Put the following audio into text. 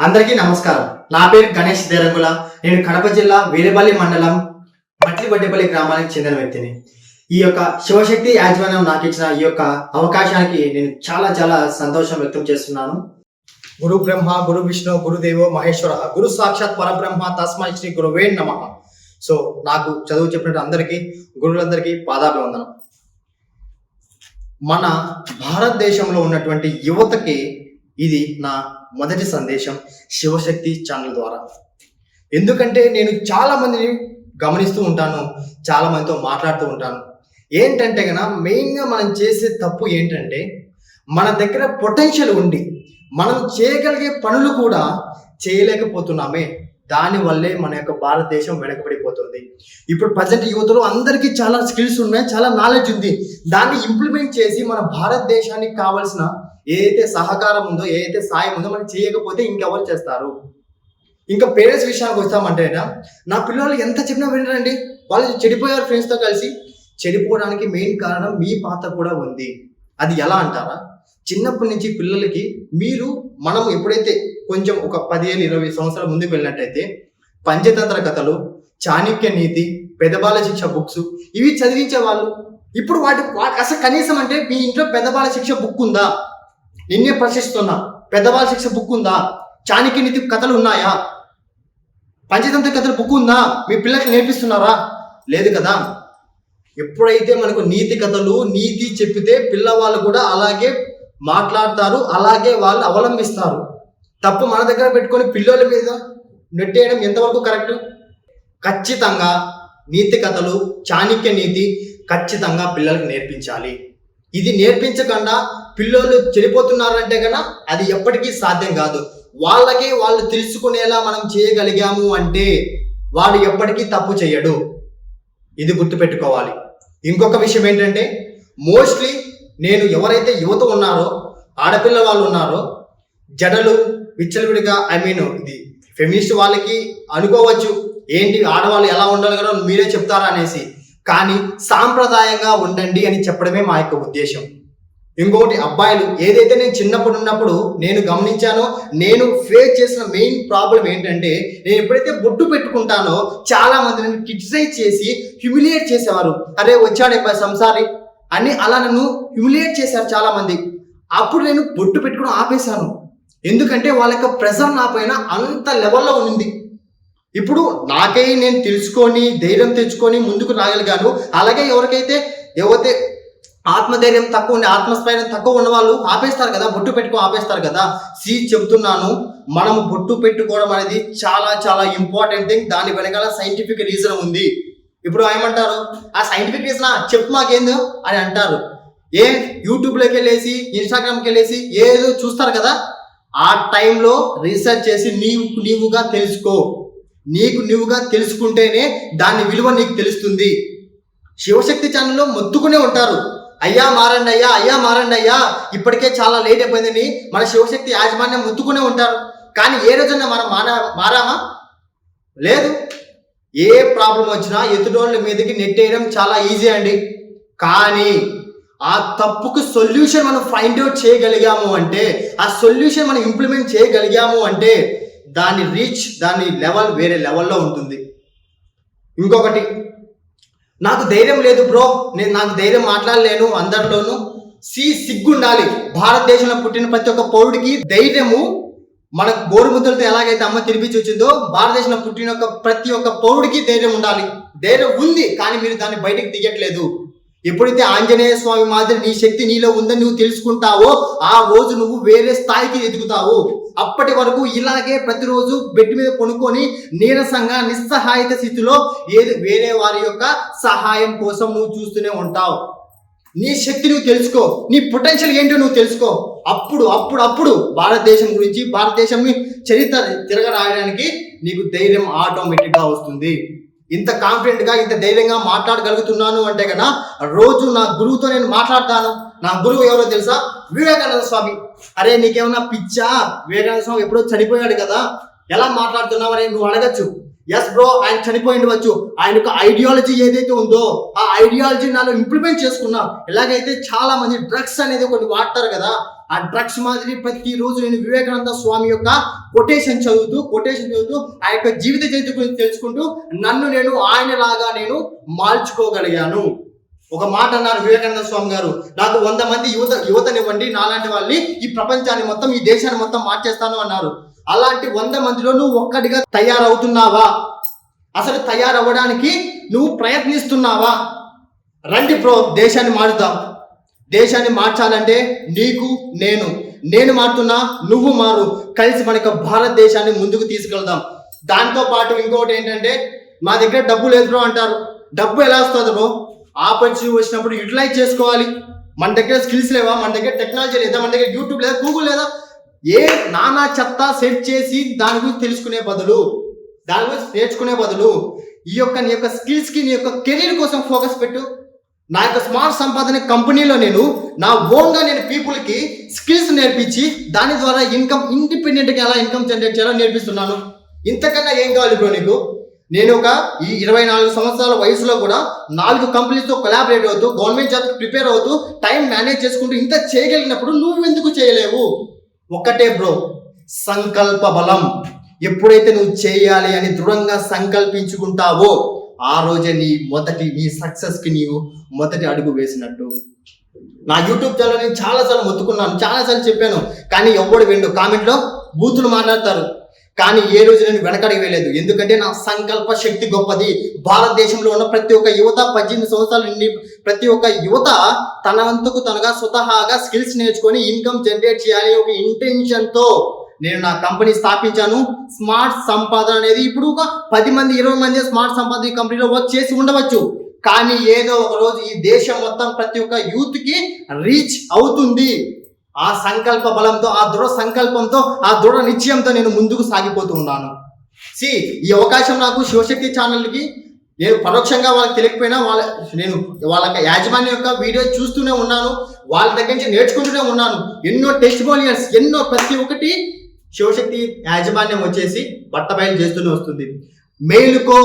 అందరికీ నమస్కారం. నా పేరు గణేష్ దేరంగుల. నేను కడప జిల్లా వీరపల్లి మండలం మట్లిబడ్డపల్లి గ్రామానికి చెందిన వ్యక్తిని. ఈ యొక్క శివశక్తి యాజమాన్యం నాకు ఇచ్చిన ఈ యొక్క అవకాశానికి నేను చాలా చాలా సంతోషం వ్యక్తం చేస్తున్నాను. గురు బ్రహ్మ గురు విష్ణు గురుదేవో మహేశ్వర గురు సాక్షాత్ పరబ్రహ్మ తస్మై శ్రీ గురువే నమ. సో నాకు చదువు చెప్పినట్టు అందరికీ గురువులందరికీ పాదాభివందనం. మన భారతదేశంలో ఉన్నటువంటి యువతకి ఇది నా మొదటి సందేశం శివశక్తి ఛానల్ ద్వారా. ఎందుకంటే నేను చాలా మందిని గమనిస్తూ ఉంటాను చాలా మందితో మాట్లాడుతూ ఉంటాను. ఏంటంటే కన్నా మెయిన్గా మనం చేసే తప్పు ఏంటంటే మన దగ్గర పొటెన్షియల్ ఉండి మనం చేయగలిగే పనులు కూడా చేయలేకపోతున్నామే. దానివల్లే మన యొక్క భారతదేశం వెనకబడిపోతుంది ఇప్పుడు ప్రజెంట్ యువతలో అందరికీ చాలా స్కిల్స్ ఉన్నాయి చాలా నాలెడ్జ్ ఉంది. దాన్ని ఇంప్లిమెంట్ చేసి మన భారతదేశానికి కావాల్సిన ఏదైతే సహకారం ఉందో ఏదైతే సాయం ఉందో మనం చేయకపోతే ఇంకెవరు చేస్తారు? ఇంకా పేరెంట్స్ విషయానికి వస్తామంటే నా పిల్లలు ఎంత చెప్పినా వినరండి. వాళ్ళు చెడిపోయారు ఫ్రెండ్స్తో కలిసి. చెడిపోవడానికి మెయిన్ కారణం మీ పాత్ర కూడా ఉంది. అది ఎలా అంటారా? చిన్నప్పటి నుంచి పిల్లలకి మీరు మనం ఎప్పుడైతే కొంచెం ఒక పదిహేను ఇరవై సంవత్సరాల ముందుకు వెళ్ళినట్టయితే పంచతంత్ర కథలు చాణక్య నీతి పెదబాల శిక్ష బుక్స్ ఇవి చదివించే వాళ్ళు. ఇప్పుడు వాటి అసలు కనీసం అంటే మీ ఇంట్లో పెద్దబాల శిక్ష బుక్ ఉందా? నిన్నే ప్రశ్నిస్తున్నా. పెద్దబాల శిక్ష బుక్ ఉందా? చాణక్య నీతి కథలు ఉన్నాయా? పంచతంత్ర కథలు బుక్ ఉందా? మీ పిల్లలకి నేర్పిస్తున్నారా? లేదు కదా. ఎప్పుడైతే మనకు నీతి కథలు నీతి చెప్పితే పిల్లవాళ్ళు కూడా అలాగే మాట్లాడతారు అలాగే వాళ్ళు అవలంబిస్తారు. తప్పు మన దగ్గర పెట్టుకొని పిల్లల మీద నెట్టేయడం ఎంతవరకు కరెక్ట్? ఖచ్చితంగా నీతి కథలు చాణక్య నీతి ఖచ్చితంగా పిల్లలకు నేర్పించాలి. ఇది నేర్పించకుండా పిల్లలు చెడిపోతున్నారంటే కన్నా అది ఎప్పటికీ సాధ్యం కాదు. వాళ్ళకి వాళ్ళు తెలుసుకునేలా మనం చేయగలిగాము అంటే వాడు ఎప్పటికీ తప్పు చేయడు. ఇది గుర్తుపెట్టుకోవాలి. ఇంకొక విషయం ఏంటంటే మోస్ట్లీ నేను ఎవరైతే యువత ఉన్నారో ఆడపిల్ల వాళ్ళు ఉన్నారో జడలు విచ్చలవిడిగా ఐ మీన్ ఇది ఫెమినిస్ట్ వాళ్ళకి అనుకోవచ్చు. ఏంటి ఆడవాళ్ళు ఎలా ఉండాలి కదా మీరే చెప్తారా అనేసి. కానీ సాంప్రదాయంగా ఉండండి అని చెప్పడమే మా యొక్క ఉద్దేశం. ఇంకొకటి అబ్బాయిలు ఏదైతే నేను చిన్నప్పుడు ఉన్నప్పుడు నేను గమనించానో నేను ఫేస్ చేసిన మెయిన్ ప్రాబ్లం ఏంటంటే నేను ఎప్పుడైతే బొట్టు పెట్టుకుంటానో చాలా మంది నన్ను క్రిటిసైజ్ చేసి హ్యూమిలియేట్ చేసేవారు. అరే వచ్చాడే సంసారి అని అలా నన్ను హ్యూమిలియేట్ చేశారు చాలా మంది అప్పుడు నేను బొట్టు పెట్టుకుని ఆపేశాను. ఎందుకంటే వాళ్ళ యొక్క ప్రెజర్ నా పైన అంత లెవెల్లో ఉంది ఇప్పుడు నాకై నేను తెలుసుకొని ధైర్యం తెచ్చుకొని ముందుకు రాగలిగాను. అలాగే ఎవరికైతే ఎవరైతే ఆత్మధైర్యం తక్కువ ఉండి ఆత్మస్థైర్యం తక్కువ ఉన్న వాళ్ళు ఆపేస్తారు కదా బొట్టు పెట్టుకో ఆపేస్తారు కదా. సి చెప్తున్నాను మనం బొట్టు పెట్టుకోవడం అనేది చాలా చాలా ఇంపార్టెంట్ థింగ్. దాని వెనకాల సైంటిఫిక్ రీజన్ ఉంది. ఇప్పుడు ఏమంటారు ఆ సైంటిఫిక్ రీజన్ చెప్పు మాకేందో? అని అంటారు. ఏ యూట్యూబ్లోకి వెళ్ళేసి ఇన్స్టాగ్రామ్కి వెళ్ళేసి ఏదో చూస్తారు కదా ఆ టైంలో రీసెర్చ్ చేసి నీవు నీవుగా తెలుసుకో. నీకు నీవుగా తెలుసుకుంటేనే దాని విలువ నీకు తెలుస్తుంది. శివశక్తి ఛానల్లో మొత్తుకునే ఉంటారు. అయ్యా మారండి అయ్యా అయ్యా మారండి అయ్యా. ఇప్పటికే చాలా లేట్ అయిపోయిందని మన శివశక్తి యాజమాన్యం మొత్తుకునే ఉంటారు. కానీ ఏ రోజున మనం మారా మారామా? లేదు. ఏ ప్రాబ్లం వచ్చినా ఎదుటోళ్ళ మీదకి నెట్టేయడం చాలా ఈజీ అండి. కానీ ఆ తప్పుకు సొల్యూషన్ మనం ఫైండ్ అవుట్ చేయగలిగాము అంటే ఆ సొల్యూషన్ మనం ఇంప్లిమెంట్ చేయగలిగాము అంటే దాని రీచ్ దాని లెవెల్ వేరే లెవెల్లో ఉంటుంది. ఇంకొకటి నాకు ధైర్యం లేదు బ్రో నేను నాకు ధైర్యం మాట్లాడలేను అందరిలోనూ. సి సిగ్గుండాలి. భారతదేశంలో పుట్టిన ప్రతి ఒక్క పౌరుడికి ధైర్యము మన గోరుముద్దలతో ఎలాగైతే అమ్మ తినిపించి వచ్చిందో భారతదేశంలో పుట్టిన ఒక ప్రతి ఒక్క పౌరుడికి ధైర్యం ఉండాలి. ధైర్యం ఉంది కానీ మీరు దాన్ని బయటకు తీయట్లేదు. ఎప్పుడైతే ఆంజనేయ స్వామి మాదిరి నీ శక్తి నీలో ఉందని నువ్వు తెలుసుకుంటావో ఆ రోజు నువ్వు వేరే స్థాయికి ఎదుగుతావు. అప్పటి వరకు ఇలాగే ప్రతిరోజు బెడ్ మీద కొనుక్కొని నీరసంగా నిస్సహాయత స్థితిలో ఏది వేరే వారి యొక్క సహాయం కోసం నువ్వు చూస్తూనే ఉంటావు. నీ శక్తి నువ్వు తెలుసుకో. నీ పొటెన్షియల్ ఏంటో నువ్వు తెలుసుకో. అప్పుడు అప్పుడు అప్పుడు భారతదేశం గురించి భారతదేశం చరిత్ర తిరగరాయడానికి నీకు ధైర్యం ఆటోమేటిక్గా వస్తుంది. ఇంత కాన్ఫిడెంట్గా ఇంత ధైర్యంగా మాట్లాడగలుగుతున్నాను అంటే కదా రోజు నా గురువుతో నేను మాట్లాడతాను. నా గురువు ఎవరో తెలుసా? వివేకానంద స్వామి. అరే నీకేమన్నా పిచ్చా? వివేకానంద స్వామి ఎప్పుడో చనిపోయాడు కదా. ఎలా మాట్లాడుతున్నావు అని నువ్వు అడగచ్చు. ఎస్ బ్రో ఆయన చనిపోయి ఉండవచ్చు ఆయన యొక్క ఐడియాలజీ ఏదైతే ఉందో ఆ ఐడియాలజీ నాలో ఇంప్లిమెంట్ చేసుకున్నా ఎలాగైతే చాలా మంది డ్రగ్స్ అనేది కొన్ని వాడతారు కదా ఆ డ్రగ్స్ మాదిరి ప్రతిరోజు నేను వివేకానంద స్వామి యొక్క కొటేషన్ చదువుతూ కొటేషన్ చదువుతూ ఆ యొక్క జీవిత చరిత్ర గురించి తెలుసుకుంటూ నన్ను నేను ఆయనలాగా నేను మార్చుకోగలిగాను. ఒక మాట అన్నారు వివేకానంద స్వామి గారు నాకు వంద మంది యువత యువతనివ్వండి నాలాంటి వాళ్ళని ఈ ప్రపంచాన్ని మొత్తం ఈ దేశాన్ని మొత్తం మార్చేస్తాను అన్నారు. అలాంటి వంద మందిలో నువ్వు ఒక్కడిగా తయారవుతున్నావా? అసలు తయారవ్వడానికి నువ్వు ప్రయత్నిస్తున్నావా? రండి ప్రో దేశాన్ని మారుదాం దేశాన్ని మార్చాలంటే నీకు నేను. నేను మారుతున్నా నువ్వు మారు. కలిసి మన యొక్క భారతదేశాన్ని ముందుకు తీసుకెళ్దాం. దాంతో పాటు ఇంకొకటి ఏంటంటే మా దగ్గర డబ్బు లేదు బ్రో అంటారు. డబ్బు ఎలా వస్తుంది బ్రో? ఆపర్చునిటీ వచ్చినప్పుడు యూటిలైజ్ చేసుకోవాలి. మన దగ్గర స్కిల్స్ లేవా? మన దగ్గర టెక్నాలజీ లేదా? మన దగ్గర యూట్యూబ్ లేదా? గూగుల్ లేదా? ఏ నానా చెత్త సెట్ చేసి దాని గురించి తెలుసుకునే బదులు దాని గురించి నేర్చుకునే బదులు ఈ యొక్క నీ యొక్క స్కిల్స్కి నీ యొక్క కెరీర్ కోసం ఫోకస్ పెట్టు. నా యొక్క స్మార్ట్ సంపాదన కంపెనీలో నేను నా ఓన్గా నేను పీపుల్కి స్కిల్స్ నేర్పించి దాని ద్వారా ఇన్కమ్ ఇండిపెండెంట్గా ఎలా ఇన్కమ్ జనరేట్ చేయాలో నేర్పిస్తున్నాను. ఇంతకన్నా ఏం కావాలి బ్రో నీకు? నేను ఒక ఈ ఇరవై నాలుగు సంవత్సరాల వయసులో కూడా నాలుగు కంపెనీస్తో కొలాబరేట్ అవుతూ గవర్నమెంట్ జాబ్కి ప్రిపేర్ అవుతూ టైం మేనేజ్ చేసుకుంటూ ఇంత చేయగలిగినప్పుడు నువ్వు ఎందుకు చేయలేవు? ఒక్కటే బ్రో సంకల్ప బలం. ఎప్పుడైతే నువ్వు చేయాలి అని దృఢంగా సంకల్పించుకుంటావో ఆ రోజే నీ మొదటి నీ సక్సెస్కి నీవు మొదటి అడుగు వేసినట్టు. నా యూట్యూబ్ ఛానల్ నేను చాలాసార్లు మొత్తుకున్నాను చాలాసార్లు చెప్పాను కానీ ఎవడు విండు? కామెంట్లో బూతులు మాట్లాడతారు. కానీ ఏ రోజు నేను వెనకడికి వేయలేదు. ఎందుకంటే నా సంకల్ప శక్తి గొప్పది. భారతదేశంలో ఉన్న ప్రతి ఒక్క యువత పద్దెనిమిది సంవత్సరాల నుండి ప్రతి ఒక్క యువత తన వంతుకు తనగా స్వతహాగా స్కిల్స్ నేర్చుకొని ఇన్కమ్ జనరేట్ చేయాలి ఒక ఇంటెన్షన్తో నేను నా కంపెనీ స్థాపించాను. స్మార్ట్ సంపాదన అనేది ఇప్పుడు ఒక పది మంది ఇరవై మంది స్మార్ట్ సంపాదన కంపెనీలో వర్క్ చేసి ఉండవచ్చు. కానీ ఏదో ఒక రోజు ఈ దేశం మొత్తం ప్రతి ఒక్క యూత్కి రీచ్ అవుతుంది. ఆ సంకల్ప బలంతో ఆ దృఢ సంకల్పంతో ఆ దృఢ నిశ్చయంతో నేను ముందుకు సాగిపోతూ ఉన్నాను. సి ఈ అవకాశం నాకు శివశక్తి ఛానల్కి నేను పరోక్షంగా వాళ్ళకి తెలియకపోయినా వాళ్ళ నేను వాళ్ళ యాజమాన్యం యొక్క వీడియో చూస్తూనే ఉన్నాను. వాళ్ళ దగ్గర నుంచి నేర్చుకుంటూనే ఉన్నాను. ఎన్నో టెస్టిమోనియల్స్ ఎన్నో ప్రతి ఒక్కటి శివశక్తి యాజమాన్యం వచ్చేసి బట్టబయలు చేస్తూనే వస్తుంది. మేలుకో